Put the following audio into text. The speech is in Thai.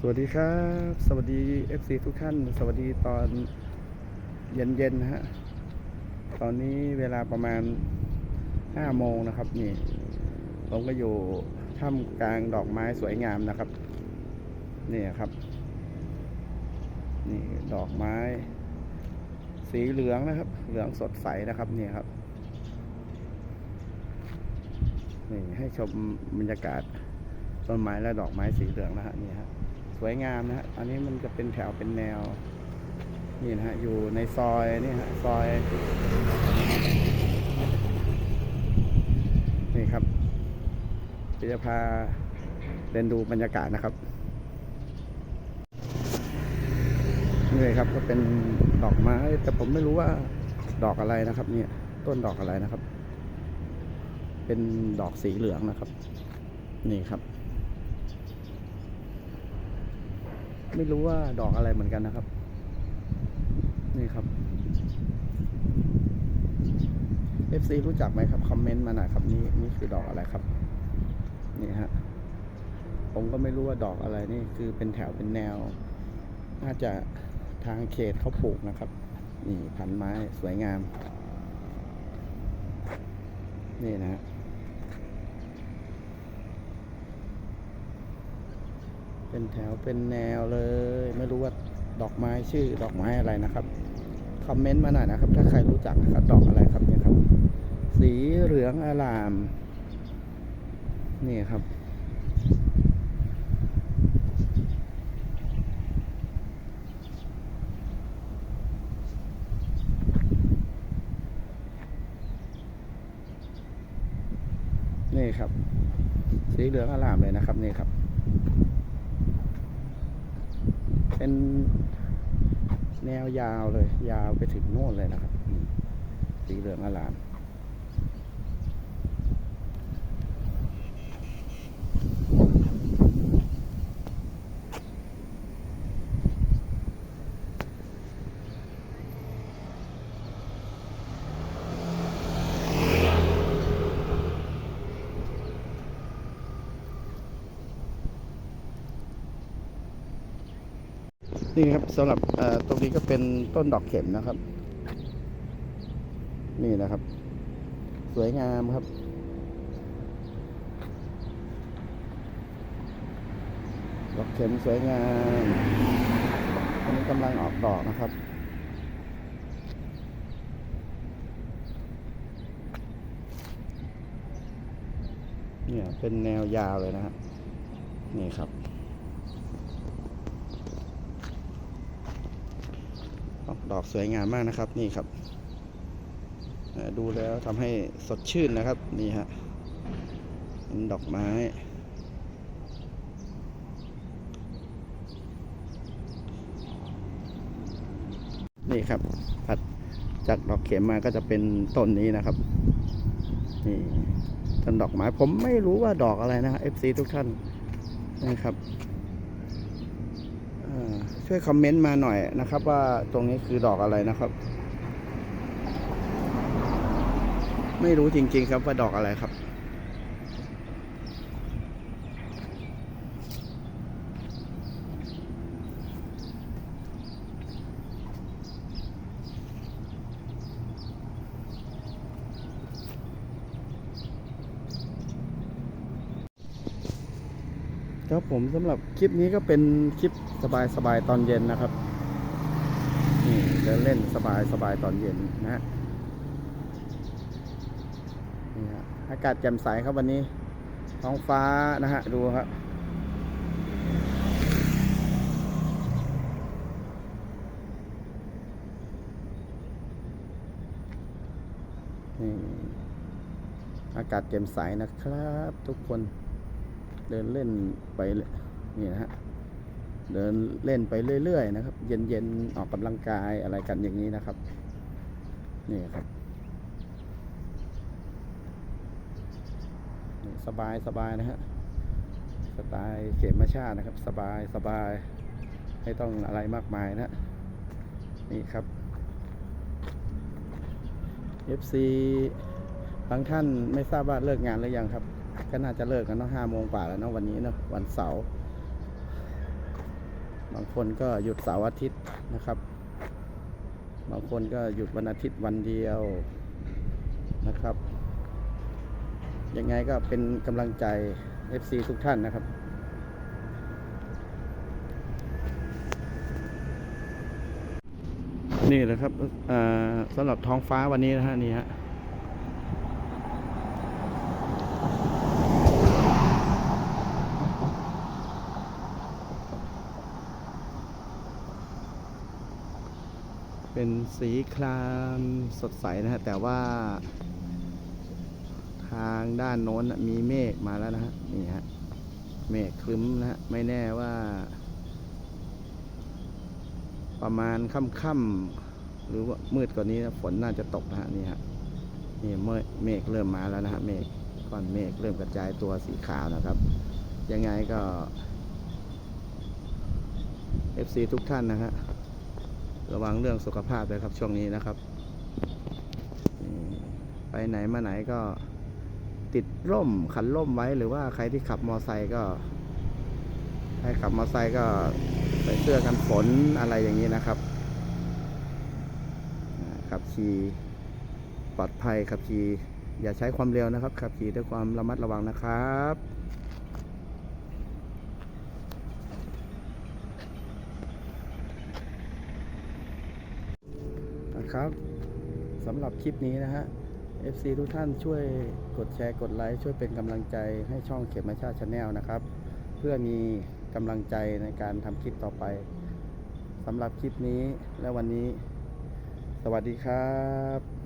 สวัสดีครับ สวัสดี FC ทุกท่าน สวัสดีตอนเย็นๆนะฮะ ตอนนี้เวลาประมาณ5โมงนะครับ นี่ผมก็อยู่ท่ามกลางดอกไม้สวยงามนะครับ นี่ครับ นี่ดอกไม้ สีเหลืองนะครับ เหลืองสดใสนะครับนี่ครับนี่ให้ชมบรรยากาศต้นไม้และดอกไม้สีเหลืองนะฮะนี่ฮะ สวยงามนะฮะอันนี้มันจะเป็นแถวเป็นแนว นี่นะฮะ อยู่ในซอยนี่ฮะซอย นี่ครับจะพาเดินดูบรรยากาศนะครับนี่เลยครับก็เป็นดอกไม้ แต่ผมไม่รู้ว่าดอกอะไรนะครับ เนี่ย ต้นดอกอะไรนะครับ เป็นดอกสีเหลืองนะครับ นี่ครับ ไม่รู้ว่าดอกอะไรเหมือนกันนะครับ นี่ครับ FC รู้จักไหมครับ คอมเมนต์มาหน่อยครับ นี่นี่คือดอกอะไรครับ นี่ฮะ ผมก็ไม่รู้ว่าดอกอะไรนี่คือเป็นแถวเป็นแนว น่าจะทางเขตเขาปลูกนะครับ นี่พันไม้สวยงาม นี่นะฮะ เป็นแถวเป็นแนวเลย ไม่รู้ว่าดอกไม้ชื่อดอกไม้อะไรนะครับคอมเมนต์มาหน่อยนะครับ ถ้าใครรู้จักนะครับดอกอะไรครับเนี่ยครับ สีเหลืองอลาม นี่ครับ นี่ครับ สีเหลืองอลามเลยนะครับ นี่ครับ เป็นแนวยาวเลย ยาวไปถึงโน่นเลยนะครับ สีเหลืองอลาม นี่ครับสำหรับตรงนี้ก็เป็นต้นดอกเข็มนะครับ นี่นะครับ สวยงามครับ ดอกเข็มสวยงามอันนี้กำลังออกดอกนะครับเนี่ยเป็นแนวยาวเลยนะครับนี่ครับ ออก ดอกสวยงามมากนะครับ นี่ครับ ดูแล้วทำให้สดชื่นนะครับ นี่ฮะเป็นดอกไม้ นี่ครับถัดจากดอกเข็มมาก็จะเป็นต้นนี้นะครับ นี่ต้นดอกไม้ผมไม่รู้ว่าดอกอะไรนะฮะ FC ทุกท่านนะครับ ช่วยคอมเมนต์มาหน่อยนะครับ ว่าตรงนี้คือดอกอะไรนะครับ ไม่รู้จริงๆครับว่าดอกอะไรครับ ครับผมสำหรับคลิปนี้ก็เป็นคลิปสบายๆตอนเย็นนะครับนี่เดินเล่นสบายๆตอนเย็นนะฮะนี่ฮะอากาศแจ่มใสครับวันนี้ ท้องฟ้านะฮะดูครับนี่อากาศแจ่มใสนะครับทุกคน เดินเล่นไปนี่นะฮะเดินเล่นไปเรื่อยๆนะครับ เย็นๆออกกำลังกายอะไรกันอย่างนี้นะครับ นี่ครับนี่สบายสบายนะฮะสไตล์เขมชาตินะครับ สบายสบายไม่ต้องอะไรมากมายนะนี่ครับ FC บางท่านไม่ทราบว่าเลิกงานหรือยังครับ ก็น่าจะเลิกกันเนาะห้าโมงกว่าแล้วเนาะวันนี้เนาะวันเสาร์บางคนก็หยุดเสาร์อาทิตย์นะครับ บางคนก็หยุดวันอาทิตย์วันเดียวนะครับ ยังไงก็เป็นกำลังใจ FC ทุกท่านนะครับนี่แหละครับสำหรับท้องฟ้าวันนี้นะฮะนี่ฮะ เป็นสีครามสดใสนะฮะแต่ว่าทางด้านโน้นมีเมฆมาแล้วนะฮะนี่ฮะเมฆครึ้มนะฮะไม่แน่ว่า ประมาณค่ำๆหรือว่ามืดกว่านี้นะฝนน่าจะตกนะฮะนี่ฮะนี่เมฆเมฆเริ่มมาแล้วนะฮะเมฆก้อนเมฆเริ่มกระจายตัวสีขาวนะครับ ยังไงก็ FC ทุกท่านนะฮะ ระวังเรื่องสุขภาพเลยครับช่วงนี้นะครับ ไปไหนมาไหนก็ติดร่มขันร่มไว้หรือว่าใครที่ขับมอไซค์ก็ใครขับมอไซค์ก็ใส่เสื้อกันฝนอะไรอย่างนี้นะครับขับขี่ปลอดภัยขับขี่อย่าใช้ความเร็วนะครับขับขี่ด้วยความระมัดระวังนะครับ ครับสำหรับคลิปนี้นะฮะ FC ทุกท่านช่วยกดแชร์กดไลค์ช่วยเป็นกำลังใจให้ช่องเข็มมาชาชาแนลนะครับ เพื่อมีกำลังใจในการทำคลิปต่อไปสำหรับคลิปนี้และวันนี้ สวัสดีครับ